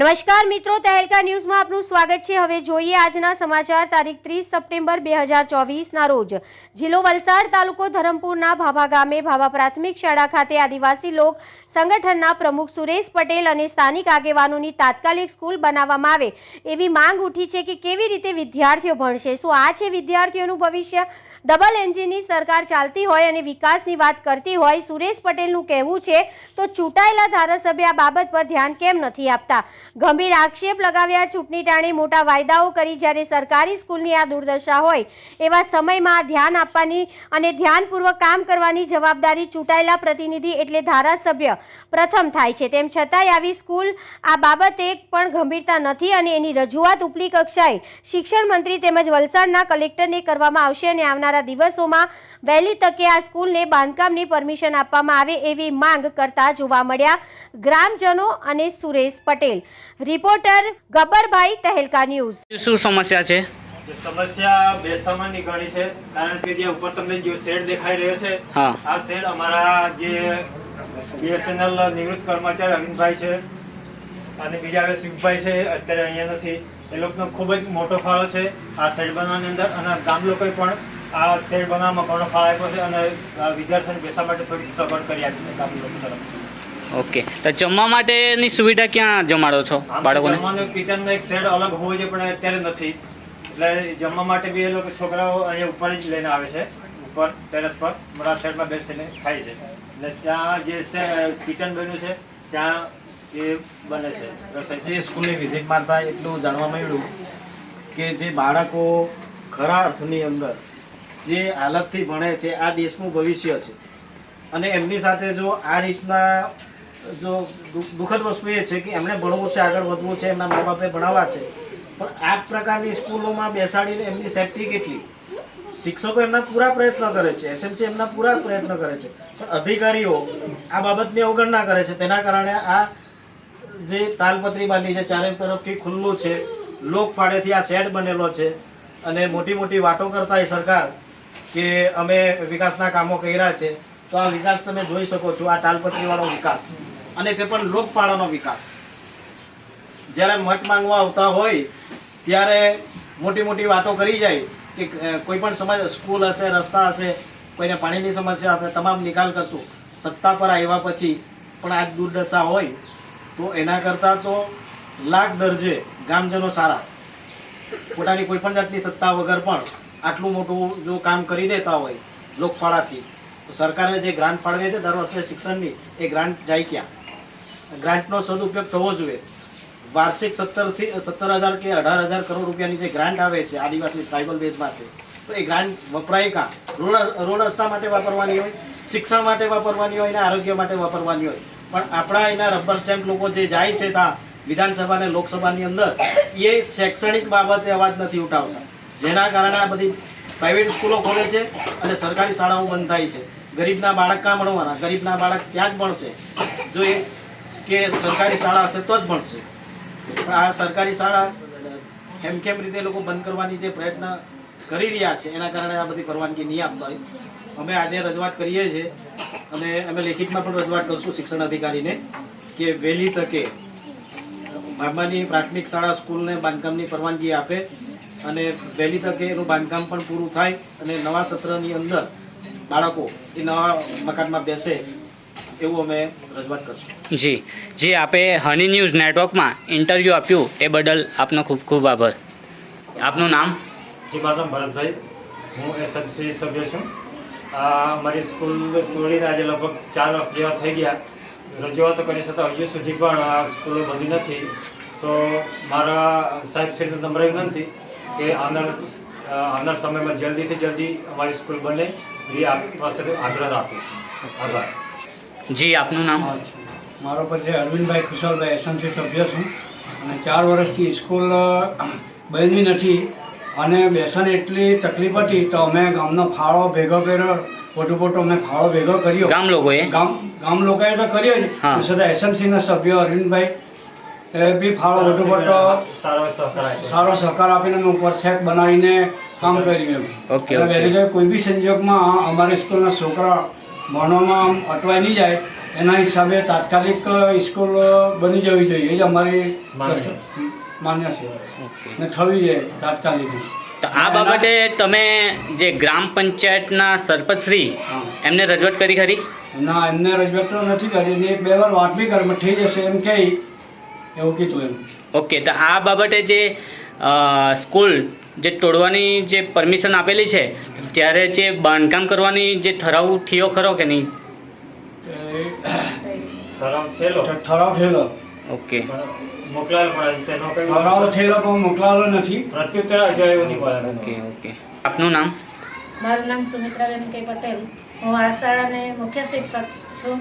નમસ્કાર મિત્રો, તહેલકા ન્યૂઝમાં આપનું સ્વાગત છે. હવે જોઈએ આજના સમાચાર. તારીખ ત્રીસ સપ્ટેમ્બર બે હજાર ચોવીસના રોજ જિલ્લો વલસાડ તાલુકો ધરમપુરના ભાભા ગામે ભાભા પ્રાથમિક શાળા ખાતે આદિવાસી લોક સંગઠનના પ્રમુખ સુરેશ પટેલ અને સ્થાનિક આગેવાનોની તાત્કાલિક સ્કૂલ બનાવવામાં આવે એવી માંગ ઉઠી છે કે કેવી રીતે વિદ્યાર્થીઓ ભણશે, શું આ છે વિદ્યાર્થીઓનું ભવિષ્ય? ડબલ એન્જિનની સરકાર ચાલતી હોય અને વિકાસની વાત કરતી હોય, સુરેશ પટેલનું કહેવું છે, તો ચૂંટાયેલા ધારાસભ્ય આ બાબત પર ધ્યાન કેમ નથી આપતા? ગંભીર આક્ષેપ લગાવ્યા, ચૂંટણી ટાણે મોટા વાયદાઓ કરી જ્યારે સરકારી સ્કૂલની આ દુર્દશા હોય, એવા સમયમાં ધ્યાન આપવાની અને ધ્યાનપૂર્વક કામ કરવાની જવાબદારી ચૂંટાયેલા પ્રતિનિધિ એટલે ધારાસભ્ય પ્રથમ થાય છે. તેમ છતાંય આવી સ્કૂલ આ બાબતે પણ ગંભીરતા નથી અને એની રજૂઆત ઉપલી કક્ષાએ શિક્ષણ મંત્રી તેમજ વલસાડના કલેક્ટરને કરવામાં આવશે અને આવનારા દિવસોમાં વહેલી તકે આ સ્કૂલને બાંધકામની પરમિશન આપવામાં આવે એવી માંગ કરતા જોવા મળ્યા. ગ્રામજનો અને Suresh Patel. Reporter Gabbarbhai Tehelka news. શું સમસ્યા છે? સમસ્યા બેસવાની ઘણી છે કારણ કે જે ઉપર તમને જે શેડ દેખાઈ રહ્યો છે આ શેડ અમારા જે બીએસએનએલ નિવૃત્ત કર્મચારી અરવિંદભાઈ છે અને બીજા હવે શિવભાઈ છે અત્યારે અહીંયા નથી. એ લોકોનો ખૂબ જ મોટો ફાળો છે. આ શેડ બનાવવાની અંદર અને ગામ લોકોએ પણ આ શેડ બનાવવામાં ઘણો ફાળો આપ્યો છે અને વિદ્યાર્થીઓને બેસવા માટે થોડીક સગવડ કરી આપી છે ગામ લોકો તરફ ઓકે. તો જમવા માટેની સુવિધા ક્યાં જમાડો છો બાળકોને? જમવાનું કિચનનો એક શેડ અલગ હોવો જોઈએ પણ અત્યારે નથી. એટલે જમવા માટે બી એ લોકો છોકરાઓ અહીંયા ઉપર જ લઈને આવે છે. ઉપર ટેરેસ પર મોટા શેડમાં બેસીને ખાય છે. એટલે ત્યાં જે છે કિચન બન્યું છે, ત્યાં એ બને છે, રસોઈ. જે સ્કૂલની વિઝિટ મારતા એટલું જાણવા મળ્યું કે જે બાળકો ખરા અર્થની અંદર જે હાલતથી ભણે છે, આ દેશનું ભવિષ્ય છે. અને એમની સાથે જો આ રીતના જો દુઃખદ વસ્તુ એ છે કે એમણે ભણવું છે, આગળ વધવું છે, એમના મા બાપે ભણાવવા છે. પણ આ પ્રકારની સ્કૂલોમાં બેસાડીને એમની સેફટી કેટલી? શિક્ષકો એમના પૂરા પ્રયત્ન કરે છે એસએમસી એમના પૂરા પ્રયત્ન કરે છે. પણ અધિકારીઓ આ બાબતની અવગણના કરે છે. તેના કારણે આ જે તાલપત્રી બાંધી છે ચારે તરફથી ખુલ્લું છે, લોક ફાળેથી આ શેડ બનેલો છે. અને મોટી મોટી વાતો કરતા એ સરકાર કે અમે વિકાસના કામો કર્યા છે, તો આ વિકાસ તમે જોઈ શકો છો, આ તાલપત્રીવાળો વિકાસ અને તે પણ લોક ફાળાનો વિકાસ. જ્યારે મત માંગવા આવતા હોય, ત્યારે મોટી મોટી વાતો કરી જાય કે કોઈ પણ સમય સ્કૂલ હશે, રસ્તા હશે, કોઈને પાણીની સમસ્યા હશે, તમામ નિકાલ કરશું. સત્તા પર આવ્યા પછી પણ આ દુર્દશા હોય, તો એના કરતાં તો લાખ દરજે ગામજનો સારા. પોતાની કોઈ પણ જાતની સત્તા વગર પણ આટલું મોટું જો કામ કરી દેતા હોય લોકફાળાથી તો સરકારે જે ગ્રાન્ટ ફાળવે છે, દર વર્ષે શિક્ષણની, એ ગ્રાન્ટ જાય ક્યાં? ગ્રાન્ટનો સદુપયોગ થવો જોઈએ. વાર્ષિક સત્તરથી, સત્તર હજાર કે અઢાર હજાર કરોડ રૂપિયાની જે ગ્રાન્ટ આવે છે આદિવાસી ટ્રાઇબલ બેઝ માટે, તો એ ગ્રાન્ટ વપરાય કાં? રોડ રોડ રસ્તા માટે વાપરવાની હોય, શિક્ષણ માટે વાપરવાની હોય ને આરોગ્ય માટે વાપરવાની હોય? પણ આપણા એના રબર સ્ટેમ્પ લોકો જે જાય છે ત્યાં, વિધાનસભા અને લોકસભાની અંદર, એ શૈક્ષણિક બાબતે અવાજ નથી ઉઠાવતા. જેના કારણે આ બધી પ્રાઇવેટ સ્કૂલો ખોલે છે અને સરકારી શાળાઓ બંધ થાય છે. ગરીબના બાળક કાં ભણવાના? ગરીબના બાળક ત્યાં જ ભણશે? જો એ કે સરકારી શાળા હશે તો જ ભણશે. પણ આ સરકારી શાળા હેમખેમ રીતે લોકો બંધ કરવાની જે પ્રયત્ન કરી રહ્યા છે, એના કારણે આ બધી પરવાનગી નહીં આપતા અમે આજે રજૂઆત કરીએ છીએ અને અમે લેખિતમાં પણ રજૂઆત કરશું શિક્ષણ અધિકારીને કે વહેલી તકે મામાની પ્રાથમિક શાળા સ્કૂલને બાંધકામની પરવાનગી આપે અને વહેલી તકે એનું બાંધકામ પણ પૂરું થાય અને નવા સત્રની અંદર બાળકો એ નવા મકાનમાં બેસે એવું અમે રજૂઆત કરશું. જી. જી આપે હની ન્યૂઝ નેટવર્કમાં ઇન્ટરવ્યૂ આપ્યું એ બદલ આપનો ખૂબ ખૂબ આભાર. આપનું નામ? જી મારું ભરતભાઈ. હું એસએમસી સભ્ય છું. મારી સ્કૂલ તોડીને આજે લગભગ ચાર વર્ષ જેવા થઈ ગયા. રજૂઆતો કરી છતાં હજુ સુધી પણ આ સ્કૂલો બની નથી. તો મારા સાહેબ શ્રીને નમ્ર વિનંતી કે આવનાર આવનાર સમયમાં જલ્દીથી જલ્દી અમારી સ્કૂલ બને. એ આપ પાસે આગ્રહ રાખું છું. આભાર. જી આપનું નામ? મારો પછી અરવિંદભાઈ ખુશાલભાઈ એસએમસી સભ્ય છું. અને ચાર વર્ષથી સ્કૂલ બની નથી. અને બેસન એટલી તકલીફ હતી તો અમે ગામનો ફાળો ભેગો કર્યો. વધુ પડતો અમે ફાળો ભેગો કર્યો. ગામ લોકોએ? ગામ ગામ લોકોએ તો કર્યો જ. છતાં એસએમસીના સભ્ય અરવિંદભાઈ એ બી ફાળો વધુ પડતો સારો સહકાર સારો સહકાર આપીને અમે ઉપર સેટ બનાવીને કામ કર્યું એમ. ઓકે, કોઈ બી સંજોગમાં અમારી સ્કૂલના છોકરા ભણવામાં અટવાઈ નહીં જાય એના હિસાબે તાત્કાલિક સ્કૂલ બની જવી જોઈએ. એ અમારી માન્ય. માન્ય છે. ને થવી જોઈએ તાત્કાલિક. તો આ બાબતે તમે જે ગ્રામ પંચાયતના સરપંચશ્રી શ્રી એમને રજૂઆત કરી ખરી? ના એમને રજૂઆત તો નથી કરી. ને એક બે વાર વાત બી કરી થઈ જશે એમ કહી એવું કીધું એમ. ઓકે તો આ બાબતે જે સ્કૂલ જે તોડવાની જે પરમિશન આપેલી છે ત્યારે જે બાંધકામ કરવાની જે ઠરાવ થયો ખરો કે નહીં? ઠરાવ થયેલો. ઠરાવ થયેલો. ઓકે. મોકલાયેલો પણ તેનો ઠરાવ થયેલો પણ મોકલાવેલો નથી. પ્રત્યુત્તર હજુ આવ્યો નહીં ઓકે. ઓકે આપનું નામ? મારું નામ સુમિત્રાબેન કે પટેલ. હું આ શાળાને મુખ્ય શિક્ષક છું.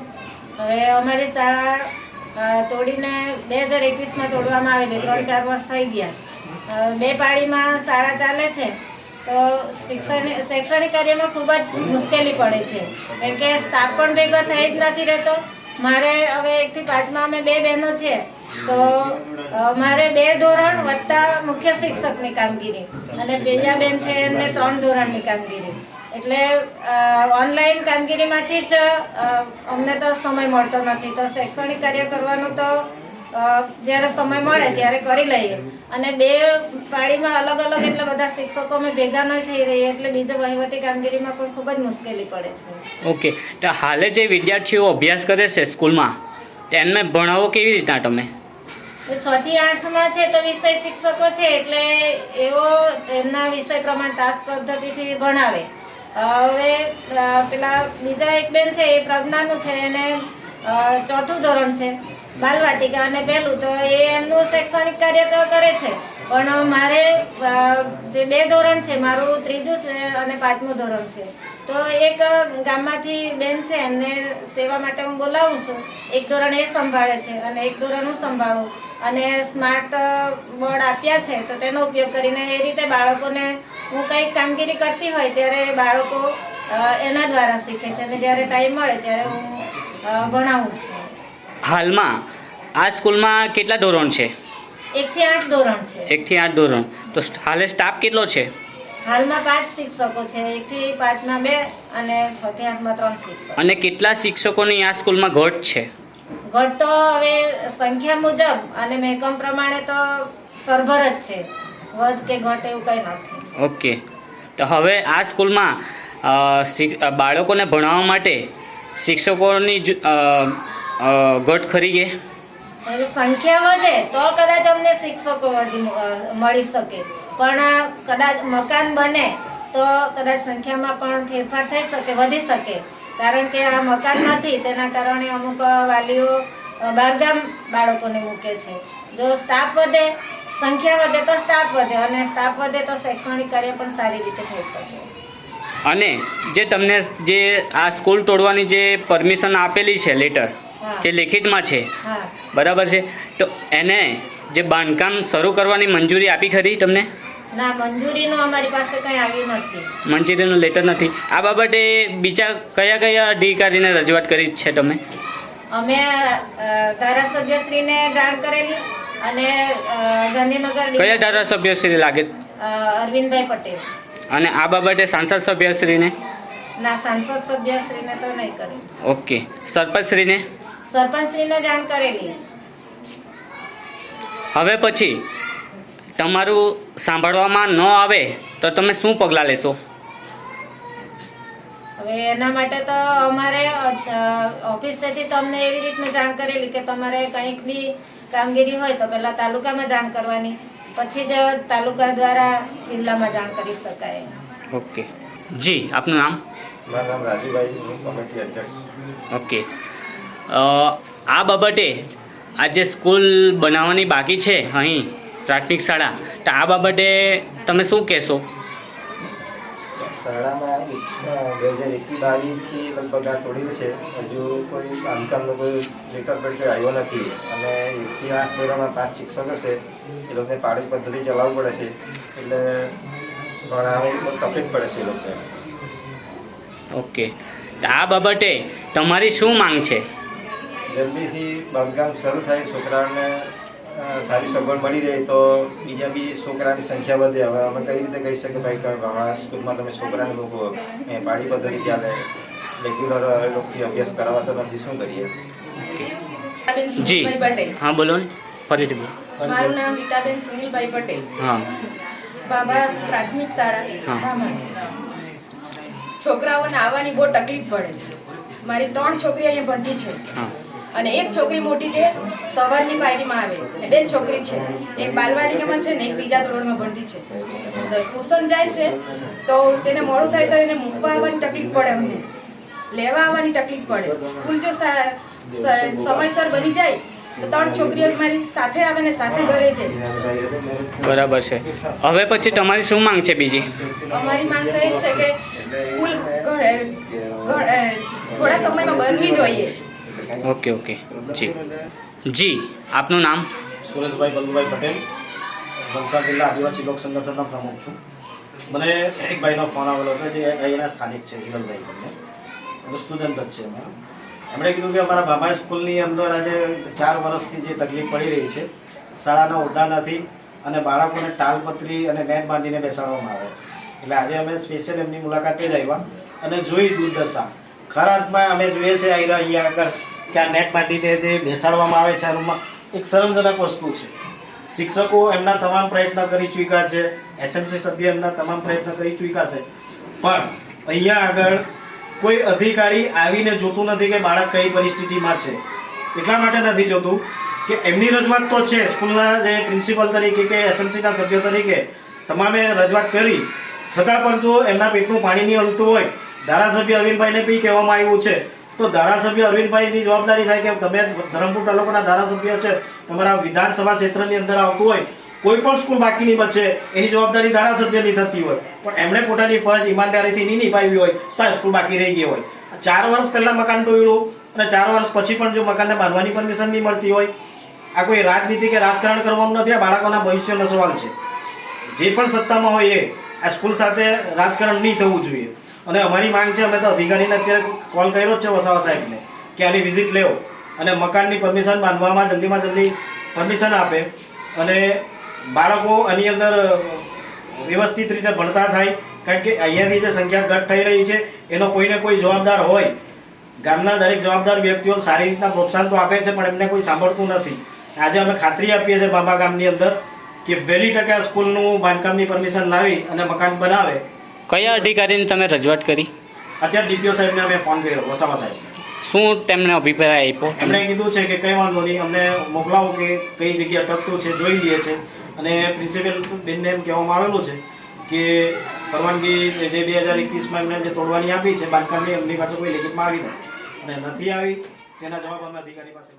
હવે અમારી શાળા તોડીને બે હજાર એકવીસમાં તોડવામાં આવેલી. ત્રણ ચાર વર્ષ થઈ ગયા. બે પાળીમાં શાળા ચાલે છે, તો શિક્ષણ શૈક્ષણિક કાર્યમાં ખૂબ જ મુશ્કેલી પડે છે. કેમ કે સ્ટાફ પણ ભેગો થઈ જ નથી રહેતો. મારે હવે એકથી પાંચમાં અમે બે બહેનો છે, તો મારે બે ધોરણ વત્તા મુખ્ય શિક્ષકની કામગીરી અને બીજા બેન છે એમને ત્રણ ધોરણની કામગીરી. એટલે ઓનલાઈન કામગીરીમાંથી જ અમને તો સમય મળતો નથી. તો શૈક્ષણિક કાર્ય કરવાનું તો જ્યારે સમય મળે ત્યારે કરી લઈએ. અને બે પાળીમાં અલગ અલગ એટલે બધા શિક્ષકો અમે ભેગા ન થઈ રહીએ એટલે બીજો વહીવટી કામગીરીમાં પણ ખૂબ જ મુશ્કેલી પડે છે. ઓકે. તો હાલે જે વિદ્યાર્થીઓ અભ્યાસ કરે છે સ્કૂલમાં તેમને ભણાવો કેવી રીતના તમે? છ થી આઠમાં છે તો વિષય શિક્ષકો છે એટલે એવો એમના વિષય પ્રમાણે તાસ પદ્ધતિથી ભણાવે. હવે પેલા બીજા એક બેન છે એ પ્રજ્ઞાનું છે એને ચોથું ધોરણ છે. બાલવાટિકા અને પહેલું તો એ એમનું શૈક્ષણિક કાર્ય તો કરે છે. પણ મારે જે બે ધોરણ છે, મારું ત્રીજું છે અને પાંચમું ધોરણ છે. તો એક ગામમાંથી બેન છે, એમને સેવા માટે હું બોલાવું છું. એક ધોરણ એ સંભાળે છે અને એક ધોરણ હું સંભાળું. અને સ્માર્ટ બોર્ડ આપ્યા છે, તો તેનો ઉપયોગ કરીને એ રીતે બાળકોને હું કંઈક કામગીરી કરતી હોય ત્યારે બાળકો એના દ્વારા શીખે છે. અને જ્યારે ટાઈમ મળે ત્યારે હું ભણાવું છું. હાલમાં આ સ્કૂલમાં કેટલા ધોરણ છે? એકથી આઠ ધોરણ છે. એકથી આઠ ધોરણ. તો હાલે સ્ટાફ કેટલો છે? હાલમાં પાંચ શિક્ષકો છે. એકથી પાંચમાં બે અને છ થી આઠમાં ત્રણ શિક્ષક. અને કેટલા શિક્ષકોની આ સ્કૂલમાં ઘટ છે? ઘટ તો હવે સંખ્યા મુજબ અને મેકમ પ્રમાણે તો સરભર જ છે. વધ કે ઘટ એવું કંઈ નથી. ઓકે. તો હવે આ સ્કૂલમાં બાળકોને ભણાવવા માટે શિક્ષકોની ઘટ ખરી કે? સંખ્યા વધે તો કદાચ અમને શિક્ષકો મળી શકે. પણ કદાચ મકાન બને તો કદાચ સંખ્યામાં પણ ફેરફાર થઈ શકે વધી શકે. કારણ કે આ મકાન નથી તેના કારણે અમુક વાલીઓ બારગામ બહારગામ બાળકોને મૂકે છે. જો સ્ટાફ વધે સંખ્યા વધે તો સ્ટાફ વધે અને સ્ટાફ વધે તો શૈક્ષણિક કાર્ય પણ સારી રીતે થઈ શકે. અને જે તમને જે આ સ્કૂલ તોડવાની જે પરમિશન આપેલી છે લેટર. જે લેખિતમાં છે. બરાબર છે? તો એને જે બાંધકામ શરૂ કરવાની મંજૂરી આપી ખરી તમને? ના મંજૂરીનું અમારી પાસે કંઈ આવ્યું નથી. મંજૂરીનું લેટર નથી. આ બાબતે બીજા કયા કયા અધિકારીને રજૂઆત કરી છે તમે? અમે ધારાસભ્યશ્રીને જાણ કરેલી અને ગાંધીનગર કયા ધારાસભ્યશ્રી લાગે? અરવિંદભાઈ પટેલ. અને આ બાબતે સાંસદ સભ્યશ્રીને? ના સાંસદ સભ્યશ્રીને તો નહીં કરી. ઓકે. સરપંચશ્રીને? સરપંચશ્રીને જાણ કરેલી. હવે પછી તમારું સાંભળવામાં ન આવે તો તમે શું પગલાં લેશો? હવે એના માટે તો અમારે ઓફિસેથી તમને એવી રીતનું જાણ કરેલી કે તમારે કંઈક બી કામગીરી હોય તો પહેલાં તાલુકામાં જાણ કરવાની. પછી જ તાલુકા દ્વારા જિલ્લામાં જાણ કરી શકાય. ઓકે. જી આપનું નામ? મારું નામ રાજુભાઈ હું કમિટી અધ્યક્ષ. ઓકે. આ બાબતે આ જે સ્કૂલ બનાવવાની બાકી છે અહીં પ્રાથમિક શાળા. તો આ બાબતે તમે શું કહેશો? શાળામાં બે હજાર એકવી બાવીસથી લગભગ આ તોડેલી છે. હજુ કોઈ કોઈ પેડ આવ્યો નથી. અને એકથી આઠ ધોરણમાં પાંચ શિક્ષકો છે. એ લોકોને પાડી પદ્ધતિ ચલાવવું પડે છે. એટલે ભણાવવાની તકલીફ પડે છે એ લોકોને. ઓકે. આ બાબતે તમારી શું માંગ છે? જલ્દીથી બાંધકામ શરૂ થાય છોકરાઓને સારી સગવડ મળી રહે તો બીજા બી છોકરાની સંખ્યા વધે. હવે અમે કઈ રીતે કહી શકીએ ભાઈ કે અમારા સ્કૂલમાં તમે છોકરાને લોકો એ પાડી પદ્ધતિ ચાલે રેગ્યુલર લોકોથી અભ્યાસ કરાવતો નથી શું કરીએ? જી. હા બોલો ને. ફરીથી બોલો. મારું નામ રીટાબેન સુનિલભાઈ પટેલ. હા. બાબા પ્રાથમિક શાળા. છોકરાઓને આવવાની બહુ તકલીફ પડે છે. મારી ત્રણ છોકરી અહીંયા ભણતી છે. હા. અને એક છોકરી મોટી તે સવારની પાયરીમાં આવે. બેન બે છોકરી છે. એક બાલવાટિકામાં છે ને એક ત્રીજા ધોરણમાં ભણતી છે. ટ્યુશન જાય છે તો તેને મોડું થાય તો એને મૂકવા આવવાની તકલીફ પડે અમને. લેવા આવવાની તકલીફ પડે. સ્કૂલ જો સમયસર બની જાય તો ત્રણ છોકરીઓ મારી સાથે આવે ને સાથે ઘરે જાય. બરાબર છે. હવે પછી તમારી શું માંગ છે બીજી? અમારી માંગ તો એ છે કે સ્કૂલ થોડા સમયમાં બનવી જોઈએ. ઓકે ઓકે જી. જી, આપનું નામ? સુરેશભાઈ બલ્લુભાઈ પટેલ. વલસાડ જિલ્લા આદિવાસી લોક સંગઠનના પ્રમુખ છું. મને એક ફોન આવેલો હતો જે અહીંના સ્થાનિક છે, હિરલભાઈ તમને. સ્ટુડન્ટ જ છે અમારા એમણે કીધું કે અમારા બાબા સ્કૂલની અંદર આજે ચાર વર્ષથી જે તકલીફ પડી રહી છે, શાળાના ઓરડા નથી અને બાળકોને ટાલપત્રી અને નેટ બાંધીને બેસાડવામાં આવે છે. એટલે આજે અમે સ્પેશિયલ એમની મુલાકાતે જ આવ્યા અને જોઈ દુર્દશા. ખરા અર્થમાં અમે જોઈએ છે અહીંયા આગળ કે આ નેટ બાંધીને જે બેસાડવામાં આવે છે આ રૂમમાં એક શરમજનક વસ્તુ છે. શિક્ષકો એમના તમામ પ્રયત્ન કરી ચૂક્યા છે એસએમસી સભ્ય એમના તમામ પ્રયત્ન કરી ચૂક્યા છે. પણ અહીંયા આગળ કોઈ અધિકારી આવીને જોતું નથી કે બાળક કઈ પરિસ્થિતિમાં છે. એટલા માટે નથી જોતું કે એમની રજૂઆત તો છે, સ્કૂલના જે પ્રિન્સિપલ તરીકે કે એસએમસીના સભ્ય તરીકે તમામે રજૂઆત કરી. છતાં પણ જો એમના પેટનું પાણી નહીં હલતું હોય, ધારાસભ્ય અરવિંદભાઈને બી કહેવામાં આવ્યું છે તો ધારાસભ્ય અરવિંદભાઈની જવાબદારી થાય કે તમે ધરમપુર તાલુકાના ધારાસભ્ય છે, તમારા વિધાનસભા ક્ષેત્રની અંદર આવતું હોય, કોઈ પણ સ્કૂલ બાકી નહીં બચે એની જવાબદારી ધારાસભ્યની થતી હોય. પણ એમણે પોતાની ફરજ ઈમાનદારીથી નહીં નિભાવી હોય, તો સ્કૂલ બાકી રહી ગઈ હોય. ચાર વર્ષ પહેલાં મકાન તોડ્યું અને ચાર વર્ષ પછી પણ જો મકાનને બાંધવાની પરમિશન નહીં મળતી હોય, આ કોઈ રાજનીતિ કે રાજકારણ કરવાનું નથી, આ બાળકોના ભવિષ્યનો સવાલ છે. જે પણ સત્તામાં હોય એ, આ સ્કૂલ સાથે રાજકારણ નહીં થવું જોઈએ. અને અમારી માંગ છે, અમે તો અધિકારીને અત્યારે કોલ કર્યો જ છે વસાવા સાહેબને કે આની વિઝિટ લેવો અને મકાનની પરમિશન બાંધવામાં જલ્દીમાં જલ્દી પરમિશન આપે અને બાળકો આની અંદર વ્યવસ્થિત રીતે ભણતા થાય, કારણ કે અહીંયાથી જે સંખ્યા ઘટ થઈ રહી છે, એનો કોઈને કોઈ જવાબદાર હોય. ગામના દરેક જવાબદાર વ્યક્તિઓ સારી રીતના પ્રોત્સાહન તો આપે છે, પણ એમને કોઈ સાંભળતું નથી. આજે અમે ખાતરી આપીએ છીએ બાબા ગામની અંદર કે વહેલી ટકા સ્કૂલનું બાંધકામની પરમિશન લાવી અને મકાન બનાવે. કયા અધિકારીને તમે રજૂઆત કરી? અત્યારે ડીપીઓ સાહેબને અમે ફોન કર્યો વસાવા સાહેબ શું તેમને અભિપ્રાય આપ્યો? એમણે કીધું છે કે કંઈ વાંધો નહીં અમને મોકલાવો કે કઈ જગ્યા ટકતું છે જોઈ લઈએ છે. અને પ્રિન્સિપલ બેનને એમ કહેવામાં આવેલું છે કે પરવાનગી જે બે હજાર એકવીસમાં એમને જે તોડવાની આપી છે બાંધકામની એમની પાસે કોઈ લેખિતમાં આવી નથી. અને નથી આવી તેના જવાબ અમે અધિકારી પાસે